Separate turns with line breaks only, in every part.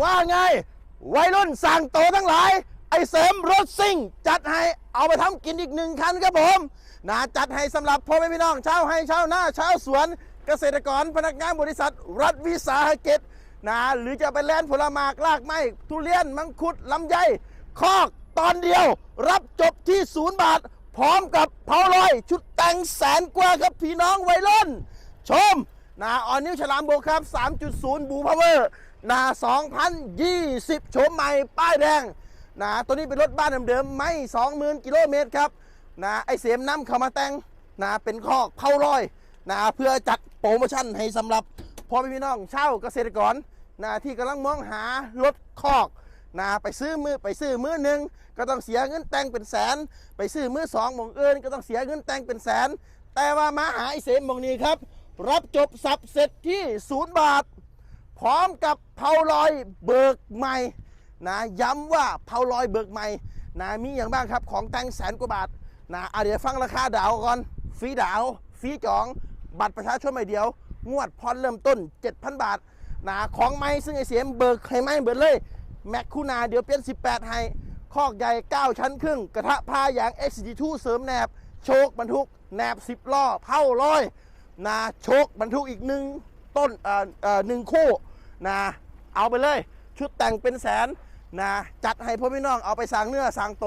ว่าไง วัยรุ่นสั่งโตทั้งหลาย ไอ้เสริมรถซิ่ง จัดให้เอาไปทำกินอีกหนึ่งคันครับผมนะจัดให้สำหรับพ่อแม่พี่น้องชาวให้ชาวนาชาวสวน เกษตรกรพนักงานบริษัท รัฐวิสาหกิจนะหรือจะไปแลนผลไม้ลากไม้ทุเรียน มังคุดลำไยคอกตอนเดียว รับจบที่ศูนย์บาท พร้อมกับเผาลอย ชุดแต่งแสนกว่าครับพี่น้องวัยรุ่น ชมนะออนนิวฉลามโบครับ 3.0 บูพาวเวอร์ นะ2020 โฉมใหม่ ป้ายแดงนะตัวนี้เป็นรถบ้านเดิมๆไม่ 20,000 กิโลเมตรครับนะไอเสียมน้ำเข้ามาแต่งนะเป็นคอกเผาลอยนะเพื่อจัดโปรโมชั่นให้สำหรับพ่อพี่น้องเช่าเกษตรกรนะที่กำลังมองหารถคอกนะไปซื้อมือไปซื้อมือหนึ่งก็ต้องเสียเงินแต่งเป็นแสน ไปซื้อมือสองมองเอินก็ต้องเสียเงินแต่งเป็นแสน แต่ว่ามาหาไอเสมมองนี้ครับ รับจบสับเสร็จที่ศูนย์บาท พร้อมกับเผาลอยเบิกใหม่นะย้ำว่าเผาลอยเบิกใหม่นะมีอย่างบ้างครับของแต่งแสนกว่าบาทนะเดี๋ยวฟังราคาดาวก่อนฟรีดาวฟรีจอง บัตรประชาชนใบเดียว งวดพรเริ่มต้น 7,000 บาทนะของไม่ซึ่งไอเสียมเบิกให้ไม่เบิดเลย แม็กคูนาเดี๋ยวเปลี่ยน 18 ให้คอกใหญ่ 9 ชั้นครึ่ง กระทะพาอย่าง XD2 เสริมแหนบ โชคบรรทุกแหนบ 10 ล้อเผาลอยนะโชคบรรทุกอีกหนึ่งต้นเอ่อเอ่อหนึ่งคู่ นะ เอาไปเลย ชุดแต่งเป็นแสนนะจัดให้พ่อพี่น้องเอาไปสั่งเนื้อสั่งโต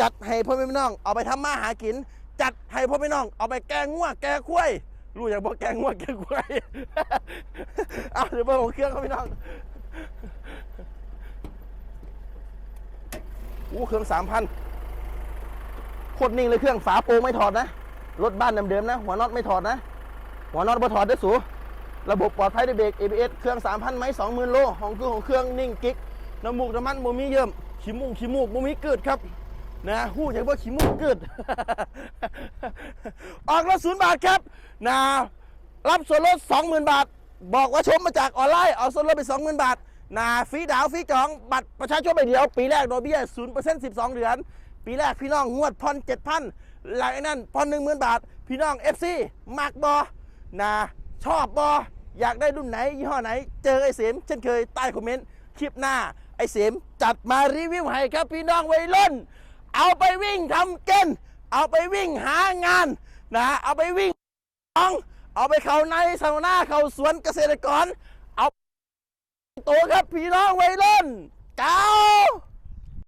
จัดให้พ่อพี่น้องเอาไปทำมาหากิน จัดให้พ่อพี่น้องเอาไปแกงงัวแกงคุ้ยรู้อย่างบอกแกงงัวแกงคุ้ยเอาเดี๋ยวเบอร์ของเครื่องเขาพี่น้องอู้เครื่องสามพันโคตรนิ่งเลยเครื่องฝาโปรไม่ถอดนะ รถบ้านเดิมๆนะ หัวน็อตไม่ถอดนะ หัวน็อตบ่ถอดได้อสู ระบบปลอดภัยด้วยเบรก ABS เครื่อง 3,000ไหม20,000 โลของเครื่องของเครื่องนิ่งกิ๊กน้ำมูกน้ำมันบ่มีเยิ่มขี้มูกขี้มูกบ่มีเกิดครับนะหู้อย่างว่าขี้มูกเกิด ออกรถศูนย์บาทครับนะรับส่วนลด 20,000 บาท บอกว่าชมมาจากออนไลน์เอาส่วนลดไป 20,000 บาทนะฟรีดาวน์ฟรีจองบัตรประชาชนใบเดียว ปีแรกดอกเบี้ย0% 12 เดือน ปีแรกพี่น้องงวดผ่อน7,000หลังจากนั้นผ่อน10,000 บาท พี่น้อง FC มากบอนะ ชอบบออยากได้รุ่นไหนยี่ห้อไหน เจอไอ้เสมเช่นเคยใต้คอมเมนต์คลิปหน้า ไอ้เสมจัดมารีวิวให้ครับพี่น้องวัยรุ่น เอาไปวิ่งทำเก้นเอาไปวิ่งหางานนะเอาไปวิ่งต้องเอาไปเข้าในสาวนาเข้าสวนเกษตรกร เอาโตครับพี่น้องวัยรุ่นเก้า